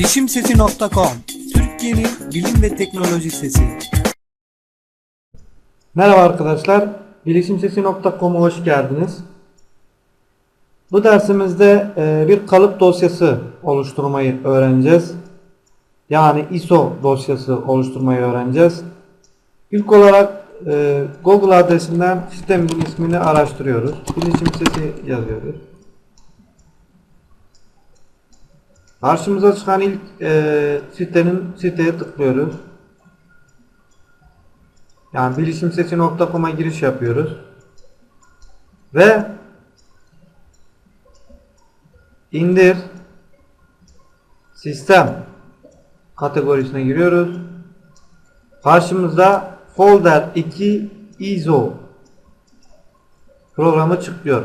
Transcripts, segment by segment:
Bilişimsesi.com Türkiye'nin bilim ve teknoloji sesi. Merhaba arkadaşlar, bilişimsesi.com'a hoş geldiniz. Bu dersimizde e, bir kalıp dosyası oluşturmayı öğreneceğiz. Yani ISO dosyası oluşturmayı öğreneceğiz. İlk olarak e, Google adresinden sistemin ismini araştırıyoruz. Bilişim sesi yazıyoruz. Karşımıza çıkan ilk e, sitenin siteye tıklıyoruz. Yani bilişimsesi.com'a giriş yapıyoruz. Ve indir sistem kategorisine giriyoruz. Karşımıza folder 2 ISO programı çıkıyor.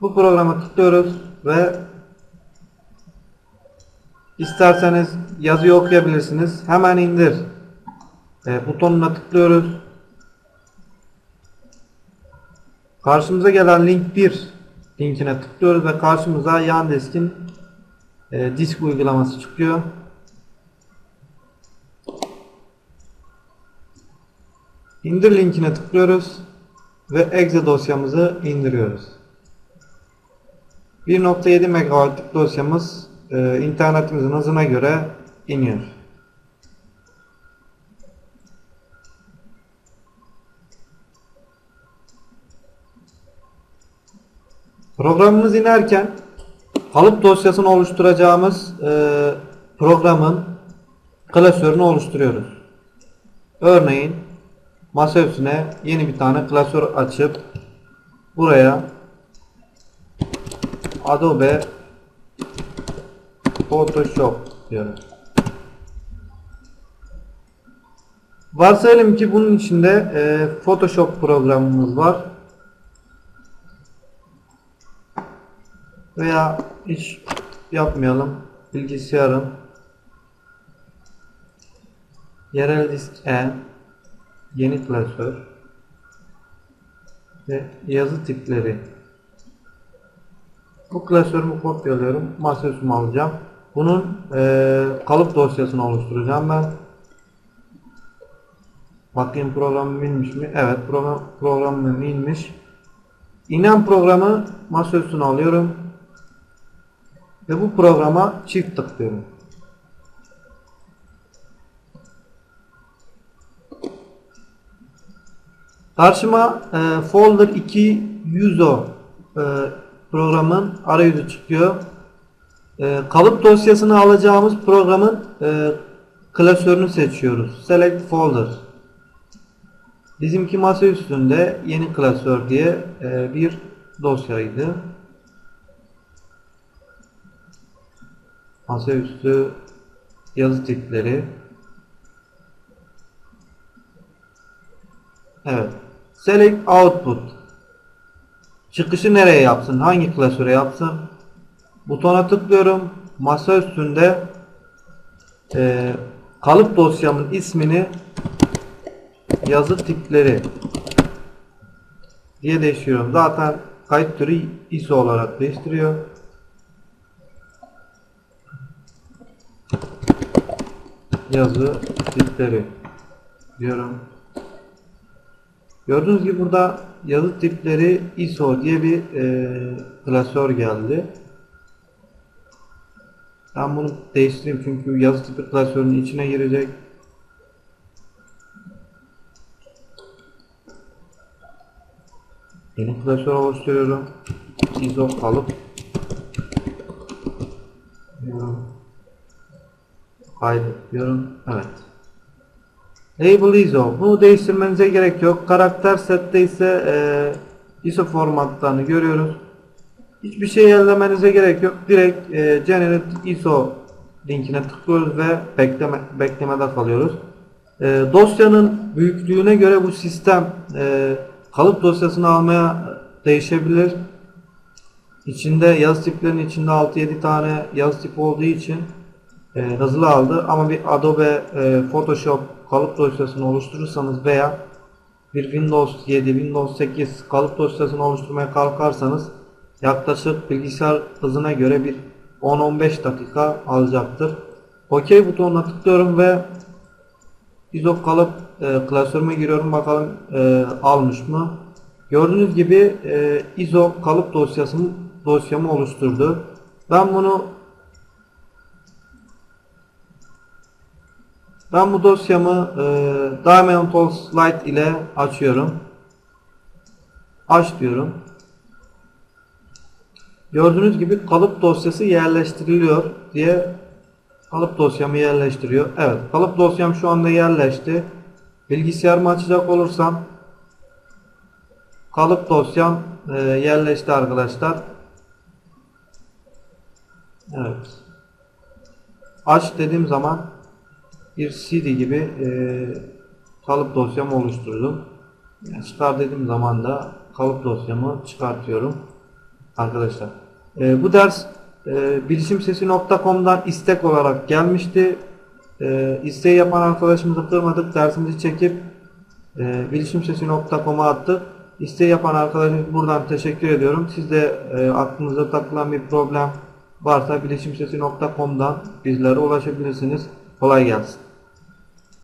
Bu programa tıklıyoruz ve isterseniz yazıyı okuyabilirsiniz. Hemen indir e, butonuna tıklıyoruz. Karşımıza gelen link 1 linkine tıklıyoruz ve karşımıza Yandesk'in e, disk uygulaması çıkıyor. İndir linkine tıklıyoruz ve exe dosyamızı indiriyoruz. 1.7 MB'lık dosyamız e, internetimizin hızına göre iniyor. Programımız inerken kalıp dosyasını oluşturacağımız e, programın klasörünü oluşturuyoruz. Örneğin masa üstüne yeni bir tane klasör açıp buraya Adobe Photoshop diyorum. Varsayalım ki bunun içinde e, Photoshop programımız var. veya hiç yapmayalım. Bilgisayarın yerel disk E yeni klasör ve yazı tipleri bu klasörümü kopyalıyorum. Masaüstüme alacağım. Bunun e, kalıp dosyasını oluşturacağım ben. Bakayım programım inmiş mi? Evet program, programım inmiş. İnen programı masaüstüne alıyorum ve bu programa çift tıklıyorum. Karşıma e, folder 2 user e, programın arayüzü çıkıyor. E, kalıp dosyasını alacağımız programın e, klasörünü seçiyoruz. Select folder. Bizimki masa üstünde yeni klasör diye e, bir dosyaydı. masaüstü yazı tipleri Evet. Select output çıkışı nereye yapsın? Hangi klasöre yapsın? Butona tıklıyorum. Masa üstünde e, kalıp dosyamın ismini yazı tipleri diye değiştiriyorum. Zaten kayıt türü ISO olarak değiştiriyor. yazı tipleri diyorum. Gördüğünüz gibi burada yazı tipleri ISO diye bir e, klasör geldi. Ben bunu değiştireyim çünkü yazı tipi klasörünün içine girecek. Yeni klasör oluşturuyorum. ISO diyorum. Kaydet diyorum. Evet. Label ISO. Bunu değiştirmenize gerek yok. Karakter sette ise e, ISO formatlarını görüyoruz. Hiçbir şey ellemenize gerek yok. Direkt e, Generate ISO linkine tıklıyoruz ve bekleme, beklemede kalıyoruz. E, dosyanın büyüklüğüne göre bu sistem e, kalıp dosyasını almaya değişebilir. İçinde yazı tiplerinin içinde 6-7 tane yazı tipi olduğu için e, hızlı aldı ama bir Adobe e, Photoshop kalıp dosyasını oluşturursanız veya bir Windows 7, Windows 8 kalıp dosyasını oluşturmaya kalkarsanız yaklaşık bilgisayar hızına göre bir 10-15 dakika alacaktır. OK butonuna tıklıyorum ve ISO kalıp e, klasörüme giriyorum bakalım e, almış mı? Gördüğünüz gibi e, ISO kalıp dosyasını dosyamı oluşturdu. Ben bunu ben bu dosyamı e, Diamond Tools Lite ile açıyorum. Aç diyorum. Gördüğünüz gibi kalıp dosyası yerleştiriliyor diye kalıp dosyamı yerleştiriyor. Evet kalıp dosyam şu anda yerleşti. Bilgisayarımı açacak olursam kalıp dosyam e, yerleşti arkadaşlar. Evet. Aç dediğim zaman bir CD gibi e, kalıp dosyamı oluşturdum. Çıkar dediğim zaman da kalıp dosyamı çıkartıyorum arkadaşlar. E, bu ders e, bilişimsesi.com'dan istek olarak gelmişti. E, isteği yapan arkadaşımızı kırmadık. Dersimizi çekip e, bilişimsesi.com'a attık. İsteği yapan arkadaşımız buradan teşekkür ediyorum. Siz de e, aklınıza takılan bir problem varsa bilişimsesi.com'dan bizlere ulaşabilirsiniz. Kolay gelsin.